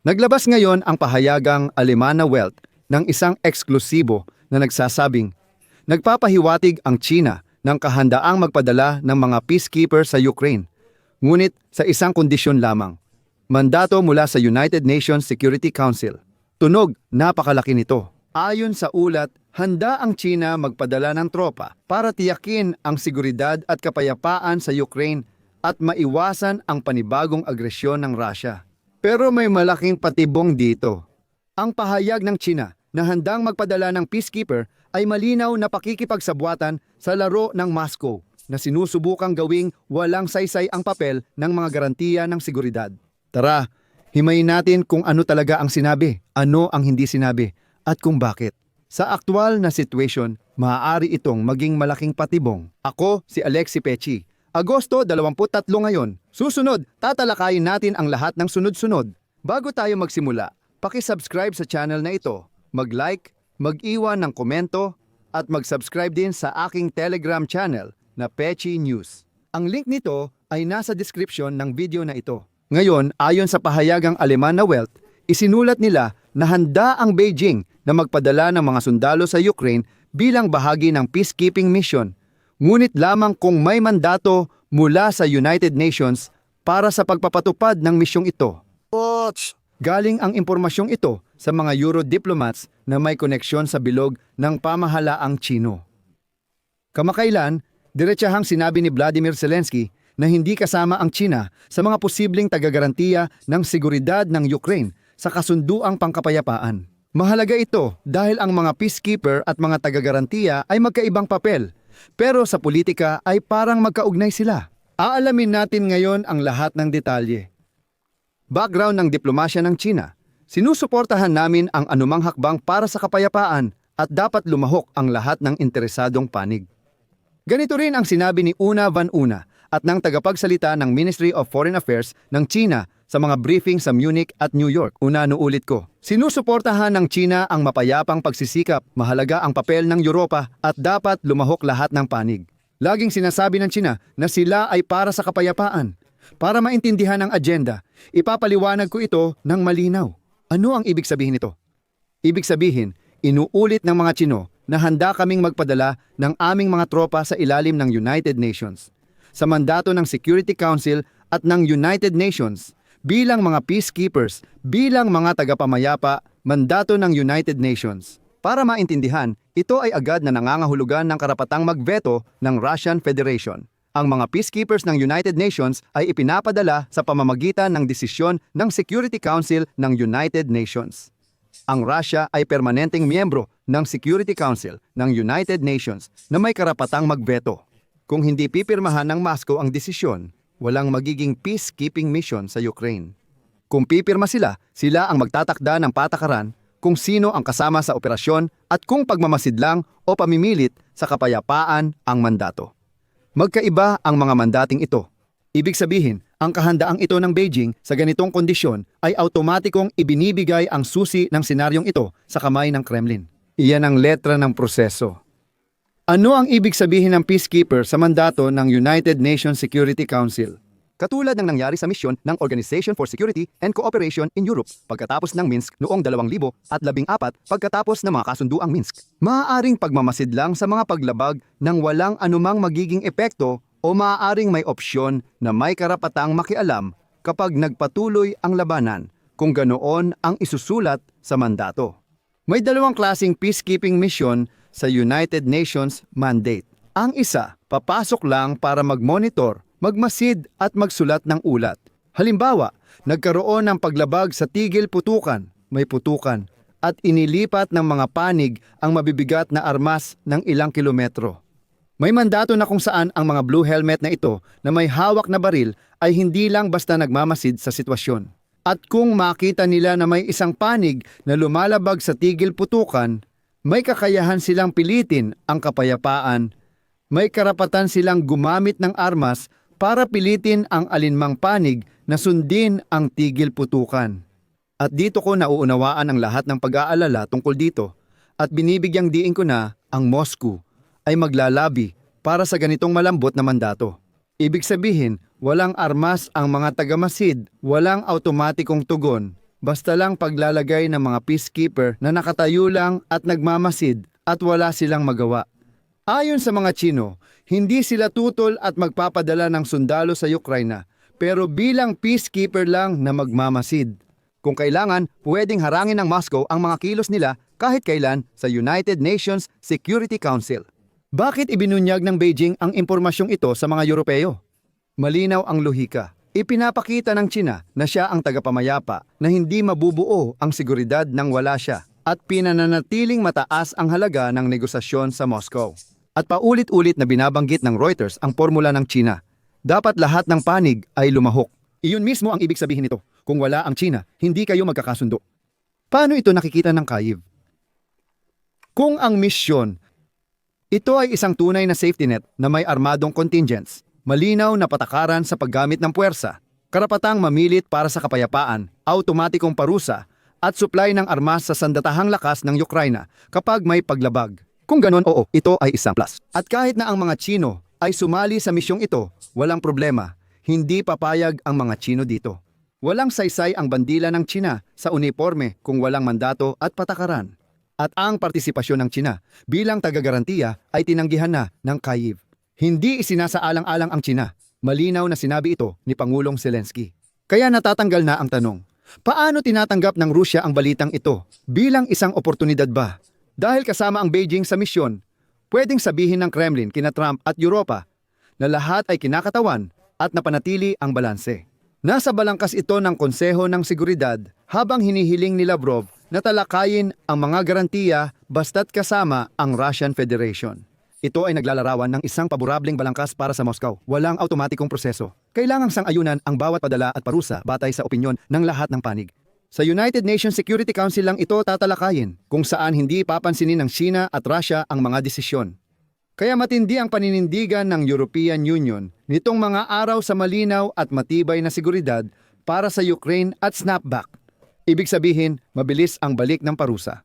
Naglabas ngayon ang pahayagang Alemana Wealth ng isang eksklusibo na nagsasabing nagpapahiwatig ang China ng kahandaang magpadala ng mga peacekeeper sa Ukraine, ngunit sa isang kondisyon lamang. Mandato mula sa United Nations Security Council. Tunog, napakalaki nito. Ayon sa ulat, handa ang China magpadala ng tropa para tiyakin ang seguridad at kapayapaan sa Ukraine at maiwasan ang panibagong agresyon ng Russia. Pero may malaking patibong dito. Ang pahayag ng China na handang magpadala ng peacekeeper ay malinaw na pakikipagsabwatan sa laro ng Moscow na sinusubukang gawing walang saysay ang papel ng mga garantiya ng seguridad. Tara, himayin natin kung ano talaga ang sinabi, ano ang hindi sinabi, at kung bakit. Sa aktual na situation, maaari itong maging malaking patibong. Ako si Alexi Pechi. Agosto 23 ngayon. Susunod, tatalakayin natin ang lahat ng sunod-sunod. Bago tayo magsimula, paki-subscribe sa channel na ito, mag-like, mag-iwan ng komento, at mag-subscribe din sa aking Telegram channel na Pechi News. Ang link nito ay nasa description ng video na ito. Ngayon, ayon sa pahayagang Aleman na Wealth, isinulat nila na handa ang Beijing na magpadala ng mga sundalo sa Ukraine bilang bahagi ng peacekeeping mission. Ngunit lamang kung may mandato mula sa United Nations para sa pagpapatupad ng misyong ito. What? Galing ang impormasyong ito sa mga Euro diplomats na may koneksyon sa bilog ng pamahalaang Chino. Kamakailan, diretsahang sinabi ni Vladimir Zelensky na hindi kasama ang China sa mga posibleng tagagarantiya ng seguridad ng Ukraine sa kasunduang pangkapayapaan. Mahalaga ito dahil ang mga peacekeeper at mga tagagarantiya ay magkaibang papel, pero sa politika ay parang magkaugnay sila. Aalamin natin ngayon ang lahat ng detalye. Background ng diplomasya ng China. Sinusuportahan namin ang anumang hakbang para sa kapayapaan at dapat lumahok ang lahat ng interesadong panig. Ganito rin ang sinabi ni Una Van Una at ng tagapagsalita ng Ministry of Foreign Affairs ng China sa mga briefing sa Munich at New York. Una ulit ko. Sinusuportahan ng China ang mapayapang pagsisikap, mahalaga ang papel ng Europa at dapat lumahok lahat ng panig. Laging sinasabi ng China na sila ay para sa kapayapaan. Para maintindihan ang agenda, ipapaliwanag ko ito ng malinaw. Ano ang ibig sabihin nito? Ibig sabihin, inuulit ng mga Chino na handa kaming magpadala ng aming mga tropa sa ilalim ng United Nations, sa mandato ng Security Council at ng United Nations, bilang mga peacekeepers, bilang mga tagapamayapa, mandato ng United Nations. Para maintindihan, ito ay agad na nangangahulugan ng karapatang magveto ng Russian Federation. Ang mga peacekeepers ng United Nations ay ipinapadala sa pamamagitan ng desisyon ng Security Council ng United Nations. Ang Russia ay permanenteng miyembro ng Security Council ng United Nations na may karapatang magveto. Kung hindi pipirmahan ng Moscow ang desisyon, walang magiging peacekeeping mission sa Ukraine. Kung pipirma sila, sila ang magtatakda ng patakaran kung sino ang kasama sa operasyon at kung pagmamasid lang o pamimilit sa kapayapaan ang mandato. Magkaiba ang mga mandating ito. Ibig sabihin, ang kahandaang ito ng Beijing sa ganitong kondisyon ay automatikong ibinibigay ang susi ng senaryong ito sa kamay ng Kremlin. Iyan ang letra ng proseso. Ano ang ibig sabihin ng peacekeeper sa mandato ng United Nations Security Council? Katulad ng nangyari sa misyon ng Organization for Security and Cooperation in Europe pagkatapos ng Minsk noong 2014 pagkatapos ng mga kasunduang Minsk. Maaaring pagmamasid lang sa mga paglabag ng walang anumang magiging epekto o maaaring may opsyon na may karapatang makialam kapag nagpatuloy ang labanan kung ganoon ang isusulat sa mandato. May dalawang klasing peacekeeping mission sa United Nations mandate. Ang isa, papasok lang para mag-monitor, magmasid at magsulat ng ulat. Halimbawa, nagkaroon ng paglabag sa tigil putukan, may putukan, at inilipat ng mga panig ang mabibigat na armas ng ilang kilometro. May mandato na kung saan ang mga blue helmet na ito na may hawak na baril ay hindi lang basta nagmamasid sa sitwasyon. At kung makita nila na may isang panig na lumalabag sa tigil putukan, may kakayahan silang pilitin ang kapayapaan. May karapatan silang gumamit ng armas para pilitin ang alinmang panig na sundin ang tigil putukan. At dito ko nauunawaan ang lahat ng pag-aalala tungkol dito at binibigyang diin ko na ang Moscow ay maglalabi para sa ganitong malambot na mandato. Ibig sabihin, walang armas ang mga tagamasid, walang automatikong tugon, basta lang paglalagay ng mga peacekeeper na nakatayo lang at nagmamasid at wala silang magawa. Ayon sa mga Chino, hindi sila tutol at magpapadala ng sundalo sa Ukraine, pero bilang peacekeeper lang na magmamasid. Kung kailangan, pwedeng harangin ng Moscow ang mga kilos nila kahit kailan sa United Nations Security Council. Bakit ibinunyag ng Beijing ang impormasyong ito sa mga Europeo? Malinaw ang lohika. Ipinapakita ng China na siya ang tagapamayapa na hindi mabubuo ang seguridad nang wala siya at pinananatiling mataas ang halaga ng negosasyon sa Moscow. At paulit-ulit na binabanggit ng Reuters ang formula ng China. Dapat lahat ng panig ay lumahok. Iyon mismo ang ibig sabihin nito. Kung wala ang China, hindi kayo magkakasundo. Paano ito nakikita ng Kyiv? Kung ang misyon ito ay isang tunay na safety net na may armadong contingents, malinaw na patakaran sa paggamit ng puwersa, karapatang mamilit para sa kapayapaan, automatikong parusa, at supply ng armas sa sandatahang lakas ng Ukraina kapag may paglabag. Kung ganon, oo, ito ay isang plus. At kahit na ang mga Chino ay sumali sa misyong ito, walang problema. Hindi papayag ang mga Chino dito. Walang saysay ang bandila ng China sa uniforme kung walang mandato at patakaran at ang partisipasyon ng China bilang tagagarantiya ay tinanggihan na ng Kyiv. Hindi isinasaalang-alang ang China. Malinaw na sinabi ito ni Pangulong Zelensky. Kaya natatanggal na ang tanong, paano tinatanggap ng Rusya ang balitang ito? Bilang isang oportunidad ba? Dahil kasama ang Beijing sa misyon, pwedeng sabihin ng Kremlin kina Trump at Europa na lahat ay kinakatawan at napanatili ang balanse. Nasa balangkas ito ng Konseho ng Seguridad habang hinihiling ni Lavrov na talakayin ang mga garantiya basta't kasama ang Russian Federation. Ito ay naglalarawan ng isang paborableng balangkas para sa Moscow. Walang automatikong proseso. Kailangang sang-ayunan ang bawat padala at parusa batay sa opinyon ng lahat ng panig. Sa United Nations Security Council lang ito tatalakayin kung saan hindi papansinin ng China at Russia ang mga desisyon. Kaya matindi ang paninindigan ng European Union nitong mga araw sa malinaw at matibay na seguridad para sa Ukraine at snapback. Ibig sabihin, mabilis ang balik ng parusa.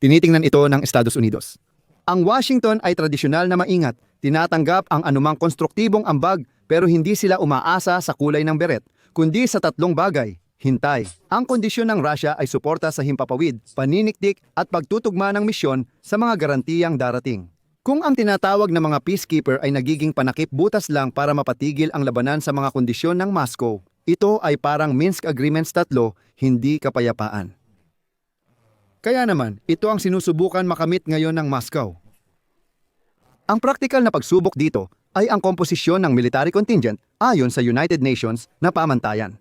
Tinitingnan ito ng Estados Unidos. Ang Washington ay tradisyonal na maingat, tinatanggap ang anumang konstruktibong ambag pero hindi sila umaasa sa kulay ng beret, kundi sa tatlong bagay, hintay. Ang kondisyon ng Russia ay suporta sa himpapawid, paniniktik at pagtutugma ng misyon sa mga garantiyang darating. Kung ang tinatawag na mga peacekeeper ay nagiging panakip butas lang para mapatigil ang labanan sa mga kondisyon ng Moscow, ito ay parang Minsk Agreements tatlo, hindi kapayapaan. Kaya naman, ito ang sinusubukan makamit ngayon ng Moscow. Ang praktikal na pagsubok dito ay ang komposisyon ng military contingent ayon sa United Nations na pamantayan.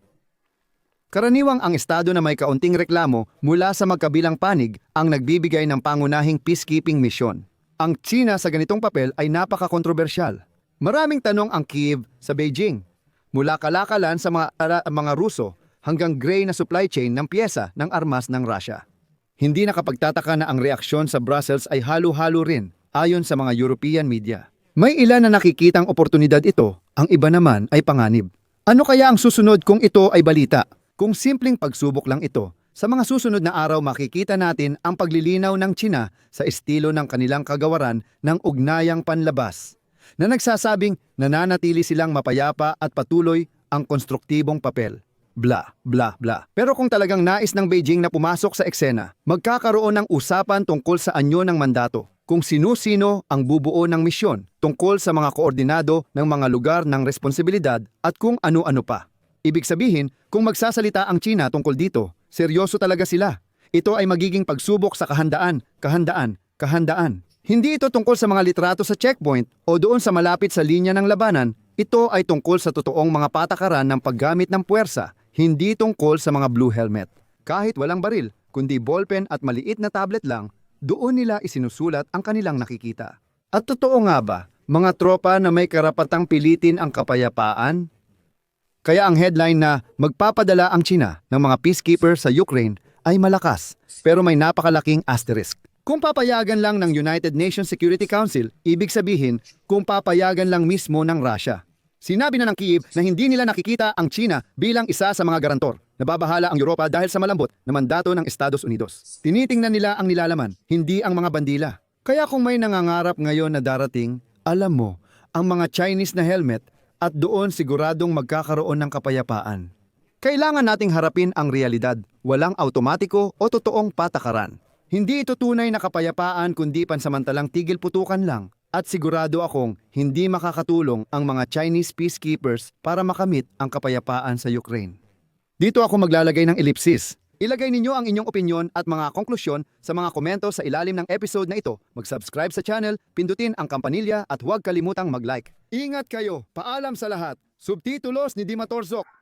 Karaniwang ang estado na may kaunting reklamo mula sa magkabilang panig ang nagbibigay ng pangunahing peacekeeping mission. Ang China sa ganitong papel ay napaka-kontrobersyal. Maraming tanong ang Kiev sa Beijing. Mula kalakalan sa mga, ara- mga Ruso hanggang gray na supply chain ng pyesa ng armas ng Russia. Hindi nakapagtataka na ang reaksyon sa Brussels ay halo-halo rin ayon sa mga European media. May ilan na nakikitang oportunidad ito, ang iba naman ay panganib. Ano kaya ang susunod kung ito ay balita? Kung simpleng pagsubok lang ito, sa mga susunod na araw makikita natin ang paglilinaw ng China sa estilo ng kanilang kagawaran ng ugnayang panlabas na nagsasabing nananatili silang mapayapa at patuloy ang konstruktibong papel. Bla, bla, bla. Pero kung talagang nais ng Beijing na pumasok sa eksena, magkakaroon ng usapan tungkol sa anyo ng mandato, kung sino-sino ang bubuo ng misyon, tungkol sa mga koordinado ng mga lugar ng responsibilidad at kung ano-ano pa. Ibig sabihin, kung magsasalita ang China tungkol dito, seryoso talaga sila. Ito ay magiging pagsubok sa kahandaan, kahandaan, kahandaan. Hindi ito tungkol sa mga litrato sa checkpoint o doon sa malapit sa linya ng labanan. Ito ay tungkol sa totoong mga patakaran ng paggamit ng puwersa, hindi tungkol sa mga blue helmet. Kahit walang baril, kundi ballpen at maliit na tablet lang, doon nila isinusulat ang kanilang nakikita. At totoo nga ba, mga tropa na may karapatang pilitin ang kapayapaan, kaya ang headline na magpapadala ang China ng mga peacekeeper sa Ukraine ay malakas pero may napakalaking asterisk. Kung papayagan lang ng United Nations Security Council, ibig sabihin kung papayagan lang mismo ng Russia. Sinabi na ng Kyiv na hindi nila nakikita ang China bilang isa sa mga garantor. Nababahala ang Europa dahil sa malambot na mandato ng Estados Unidos. Tinitingnan nila ang nilalaman, hindi ang mga bandila. Kaya kung may nangangarap ngayon na darating, alam mo, ang mga Chinese na helmet at doon siguradong magkakaroon ng kapayapaan. Kailangan nating harapin ang realidad, walang automatiko o totoong patakaran. Hindi ito tunay na kapayapaan kundi pansamantalang tigil putukan lang. At sigurado akong hindi makakatulong ang mga Chinese peacekeepers para makamit ang kapayapaan sa Ukraine. Dito ako maglalagay ng ellipsis. Ilagay ninyo ang inyong opinyon at mga konklusyon sa mga komento sa ilalim ng episode na ito. Mag-subscribe sa channel, pindutin ang kampanilya at huwag kalimutang mag-like. Ingat kayo! Paalam sa lahat! Subtitulos ni Dima Torzok